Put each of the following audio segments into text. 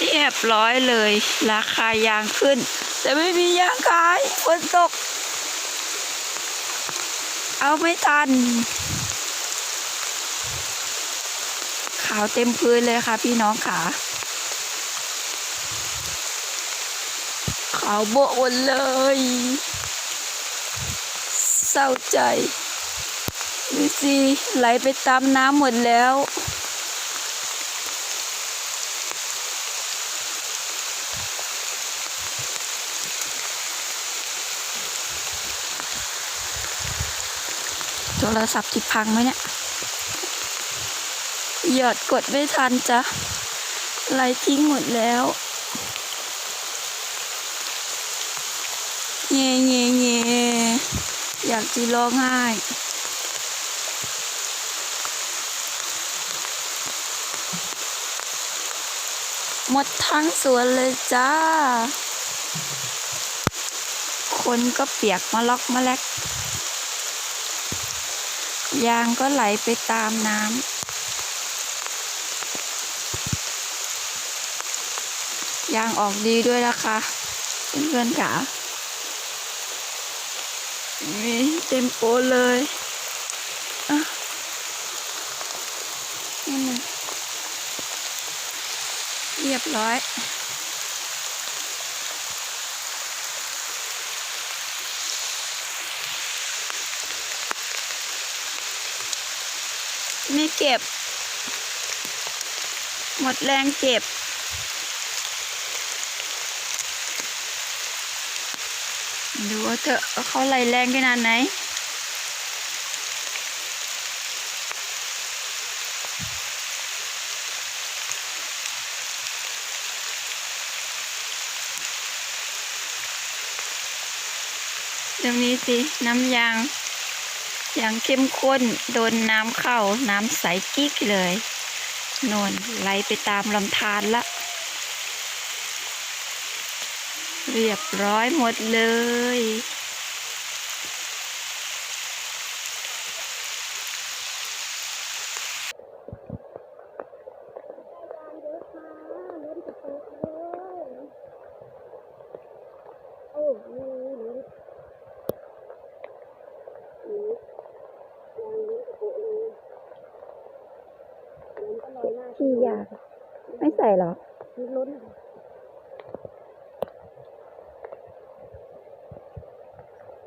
เรียบร้อยเลย ราคายางขึ้น แต่ไม่มียางขายฝนตก เอาไม่ทัน ขาวเต็มพื้นเลยค่ะพี่น้องขาขาวโบะหมดเลย เศร้าใจดูสิไหลไปตามน้ำหมดแล้ว รศัพท์ที่พังไหมเนี่ย หยอดกดไม่ทันจ้ะไลทิ้งหมดแล้วเย่เย่เย่อยากจะร้องไห้หมดทั้งสวนเลยจ้า คนก็เปียกมาล็อกมาแลก ยางก็ไหลไปตามน้ำยางออกดีด้วยนะคะเพื่อนๆค่ะมีเต็มโปเลยอะนี่มันเรียบร้อย ไม่เก็บ หมดแรงเก็บ ดูว่าเถอะเขาไหลแรงขนาดไหนตรงนี้สิ น้ำยาง อย่างเข้มข้นโดนน้ำเข้าน้ำใสกิ๊กเลยนวลไหลไปตามลำธารละ เรียบร้อยหมดเลย ที่ยากไม่ใส่หรอ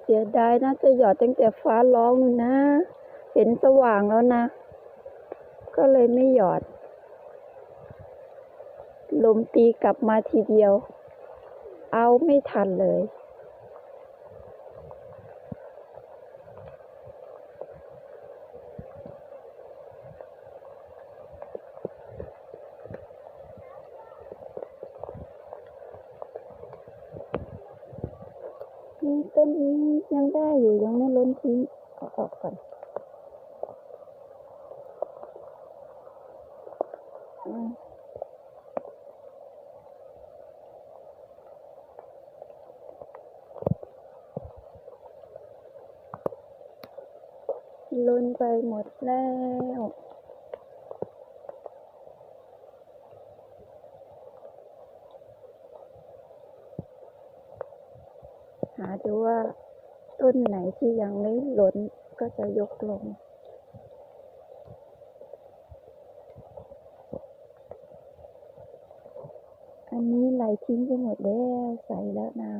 เสียดายนะจะหยอดตั้งแต่ฟ้าร้องนะ เห็นสว่างแล้วนะ ก็เลยไม่หยอด ลมตีกลับมาทีเดียว เอาไม่ทันเลย ต้นนี้ยังได้อยู่ยังไม่ล้นทิ้งเอาออกก่อนล้นไปหมดแล้วาดูว่าต้นไหนที่ยังไม่ล้นก็จะยกลง อันนี้ไหลทิ้งไปหมดแล้วใส่แล้วน้